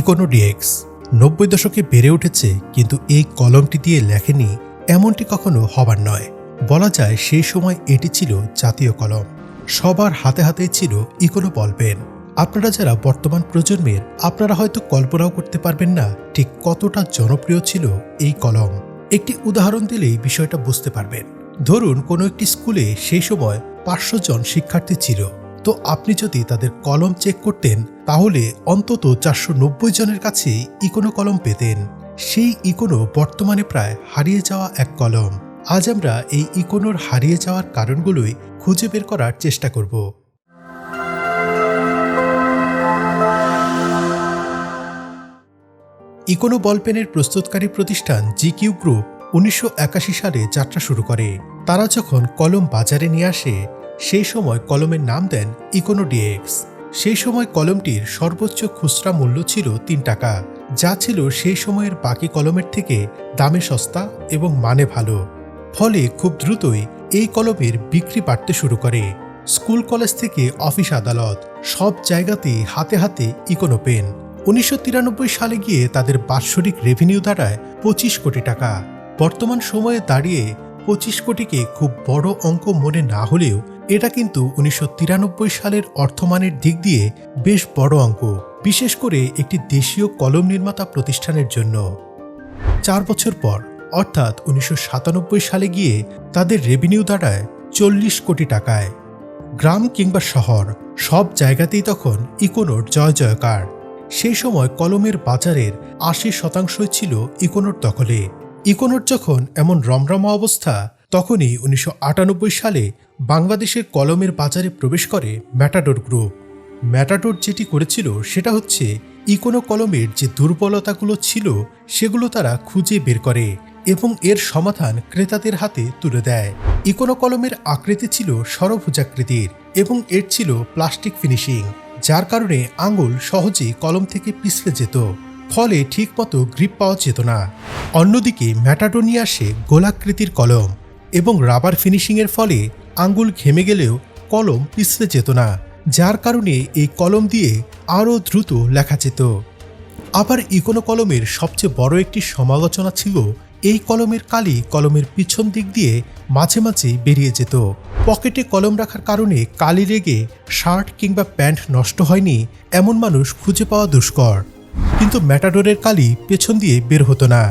Econo dx. নব্বই দশকে বেড়ে উঠেছে, কিন্তু এই কলমটি দিয়ে লেখেনি এমনটি কখনো হবার নয়। বলা যায় সেই সময় এটি ছিল জাতীয় কলম। সবার হাতে হাতেই ছিল ইকোনো বল পেন। আপনারা যারা বর্তমান প্রজন্মের, আপনারা হয়তো কল্পনাও করতে পারবেন না ঠিক কতটা জনপ্রিয় ছিল এই কলম। একটি উদাহরণ দিলেই বিষয়টা বুঝতে পারবেন। ধরুন, কোনো একটি স্কুলে সেই সময় পাঁচশো জন শিক্ষার্থী ছিল। তো আপনি যদি তাদের কলম চেক করতেন তাহলে অন্তত চারশো নব্বই জনের কাছে ইকোনো কলম পেতেন। সেই ইকোনো বর্তমানে প্রায় হারিয়ে যাওয়া এক কলম। আজ আমরা এই ইকোনোর হারিয়ে যাওয়ার কারণগুলোই খুঁজে বের করার চেষ্টা করব। ইকোনো বলপেনের প্রস্তুতকারী প্রতিষ্ঠান জি কিউ গ্রুপ উনিশশো একাশি সালে যাত্রা শুরু করে। তারা যখন কলম বাজারে নিয়ে আসে, সেই সময় কলমের নাম দেন ইকোনো ডিএক্স। সেই সময় কলমটির সর্বোচ্চ খুচরা মূল্য ছিল তিন টাকা, যা ছিল সেই সময়ের বাকি কলমের থেকে দামে সস্তা এবং মানে ভালো। ফলে খুব দ্রুতই এই কলমের বিক্রি বাড়তে শুরু করে। স্কুল কলেজ থেকে অফিস আদালত সব জায়গাতেই হাতে হাতে ইকোনো পেন। উনিশশো তিরানব্বই সালে গিয়ে তাদের বাৎসরিক রেভিনিউ দাঁড়ায় পঁচিশ কোটি টাকা। বর্তমান সময়ে দাঁড়িয়ে পঁচিশ কোটিকে খুব বড় অঙ্ক মনে না হলেও এটা কিন্তু উনিশশো তিরানব্বই সালের অর্থমানের দিক দিয়ে বেশ বড় অঙ্ক, বিশেষ করে একটি দেশীয় কলম নির্মাতা প্রতিষ্ঠানের জন্য। চার বছর পর, অর্থাৎ উনিশশো সাতানব্বই সালে গিয়ে তাদের রেভিনিউ দাঁড়ায় চল্লিশ কোটি টাকায়। গ্রাম কিংবা শহর, সব জায়গাতেই তখন ইকোনোর জয় জয়কার। সেই সময় কলমের বাজারের আশি শতাংশই ছিল ইকোনোর দখলে। ইকোনোর যখন এমন রমরমা অবস্থা, তখনই উনিশশো আটানব্বই সালে বাংলাদেশের কলমের বাজারে প্রবেশ করে ম্যাটাডোর গ্রুপ। ম্যাটাডোর যেটি করেছিল সেটা হচ্ছে, ইকোনো কলমের যে দুর্বলতাগুলো ছিল, সেগুলো তারা খুঁজে বের করে এবং এর সমাধান ক্রেতাদের হাতে তুলে দেয়। ইকোনো কলমের আকৃতি ছিল সরভুজাকৃতির এবং এর ছিল প্লাস্টিক ফিনিশিং, যার কারণে আঙুল সহজেই কলম থেকে পিছলে যেত, ফলে ঠিকমতো গ্রিপ পাওয়া যেত না। অন্যদিকে ম্যাটাডো নিয়ে আসে গোলাকৃতির কলম এবং রাবার ফিনিশিংয়ের ফলে আঙ্গুল ঘেমে গেলেও কলম পিছলে যেত না, যার কারণে এই কলম দিয়ে আরও দ্রুত লেখা যেত। আবার ইকোনো কলমের সবচেয়ে বড় একটি সমালোচনা ছিল, এই কলমের কালি কলমের পিছন দিক দিয়ে মাঝে মাঝে বেরিয়ে যেত। পকেটে কলম রাখার কারণে কালি লেগে শার্ট কিংবা প্যান্ট নষ্ট হয়নি এমন মানুষ খুঁজে পাওয়া দুষ্কর। কিন্তু ম্যাটাডোরের কালি পেছন দিয়ে বের হতো না।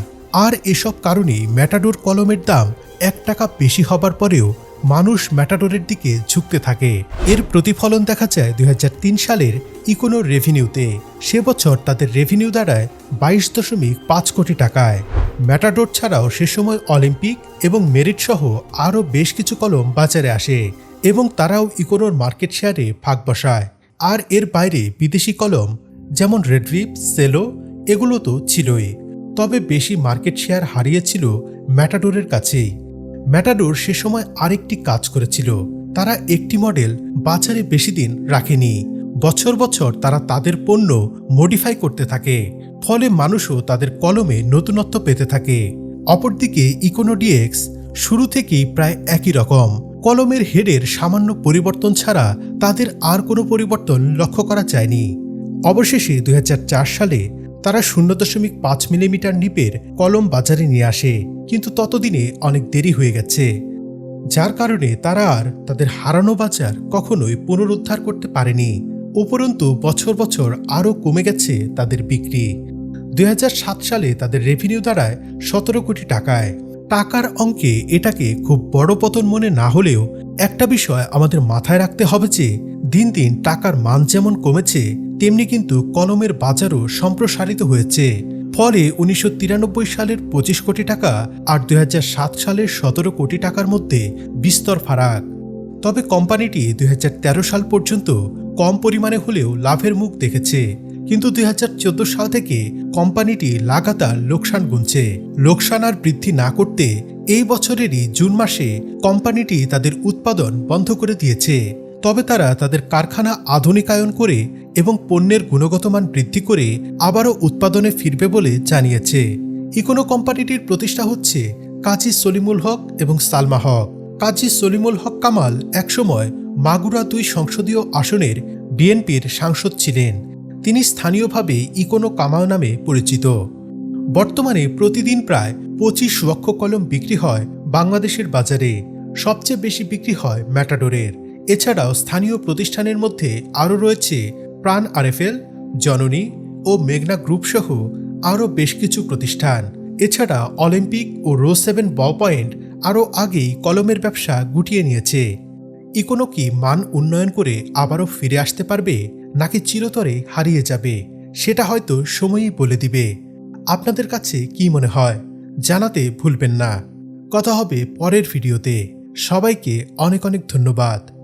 আর এসব কারণে ম্যাটাডোর কলমের দাম এক টাকা বেশি হবার পরেও মানুষ ম্যাটাডোরের দিকে ঝুঁকতে থাকে। এর প্রতিফলন দেখা যায় দুই হাজার তিন সালের ইকোনোর রেভিনিউতে। সে বছর তাদের রেভিনিউ দাঁড়ায় বাইশ দশমিক পাঁচ কোটি টাকায়। ম্যাটাডোর ছাড়াও সে সময় অলিম্পিক এবং মেরিট সহ আরও বেশ কিছু কলম বাজারে আসে এবং তারাও ইকোনোর মার্কেট শেয়ারে ভাগ বসায়। আর এর বাইরে বিদেশি কলম যেমন রেডরিপ সেলো, এগুলো তো ছিলই। তবে বেশি মার্কেট শেয়ার হারিয়েছিল ম্যাটাডোরের কাছেই। ম্যাটাডোর সে সময় আরেকটি কাজ করেছিল। তারা একটি মডেল বাজারে বেশি দিন রাখেনি। বছর বছর তারা তাদের পণ্য মডিফাই করতে থাকে। ফলে মানুষও তাদের কলমে নতুনত্ব পেতে থাকে। অপরদিকে ইকোনো ডিএক্স শুরু থেকেই প্রায় একই রকম। কলমের হেডের সামান্য পরিবর্তন ছাড়া তাদের আর কোনো পরিবর্তন লক্ষ্য করা যায়নি। অবশেষে দু হাজার চার সালে তারা শূন্য দশমিক পাঁচ মিলিমিটার নিপের কলম বাজারে নিয়ে আসে, কিন্তু ততদিনে অনেক দেরি হয়ে গেছে। যার কারণে তারা আর তাদের হারানো বাজার কখনোই পুনরুদ্ধার করতে পারেনি। উপরন্তু বছর বছর আরও কমে গেছে তাদের বিক্রি। দু হাজার সাত সালে তাদের রেভিনিউ দাঁড়ায় সতেরো কোটি টাকায়। টাকার অঙ্কে এটাকে খুব বড় পতন মনে না হলেও একটা বিষয় আমাদের মাথায় রাখতে হবে যে, দিন দিন টাকার মান যেমন কমেছে তেমনি কিন্তু কলমের বাজারও সম্প্রসারিত হয়েছে। ফলে উনিশশো তিরানব্বই সালের পঁচিশ কোটি টাকা আর দুই হাজার সাত সালের সতেরো কোটি টাকার মধ্যে বিস্তর ফারাক। তবে কোম্পানিটি দুই হাজার তেরো সাল পর্যন্ত কম পরিমাণে হলেও লাভের মুখ দেখেছে। কিন্তু দুই হাজার চোদ্দ সাল থেকে কোম্পানিটি লাগাতার লোকসান গুনছে। লোকসান আর বৃদ্ধি না করতে এই বছরেরই জুন মাসে কোম্পানিটি তাদের উৎপাদন বন্ধ করে দিয়েছে। তবে তারা তাদের কারখানা আধুনিকায়ন করে এবং পণ্যের গুণগত মান বৃদ্ধি করে আবারও উৎপাদনে ফিরবে বলে জানিয়েছে। ইকোনো কোম্পানিটির প্রতিষ্ঠা হচ্ছে কাজী সলিমুল হক এবং সালমা হক। কাজী সলিমুল হক কামাল একসময় মাগুরা দুই সংসদীয় আসনের বিএনপির সাংসদ ছিলেন। তিনি স্থানীয়ভাবে ইকোনো কামাল নামে পরিচিত। বর্তমানে প্রতিদিন প্রায় পঁচিশ লক্ষ কলম বিক্রি হয় বাংলাদেশের বাজারে। সবচেয়ে বেশি বিক্রি হয় ম্যাটাডোরের। এছাড়াও স্থানীয় প্রতিষ্ঠানের মধ্যে আরও রয়েছে প্রাণ আরএফএল, জননী ও মেঘনা গ্রুপ সহ আরও বেশ কিছু প্রতিষ্ঠান। এছাড়া অলিম্পিক ও রো সেভেন বল পয়েন্ট আরও আগেই কলমের ব্যবসা গুটিয়ে নিয়েছে। ইকোনো কি মান উন্নয়ন করে আবারও ফিরে আসতে পারবে, নাকি চিরতরে হারিয়ে যাবে, সেটা হয়তো সময়ই বলে দিবে। আপনাদের কাছে কি মনে হয়, জানাতে ভুলবেন না। কথা হবে পরের ভিডিওতে। সবাইকে অনেক অনেক ধন্যবাদ।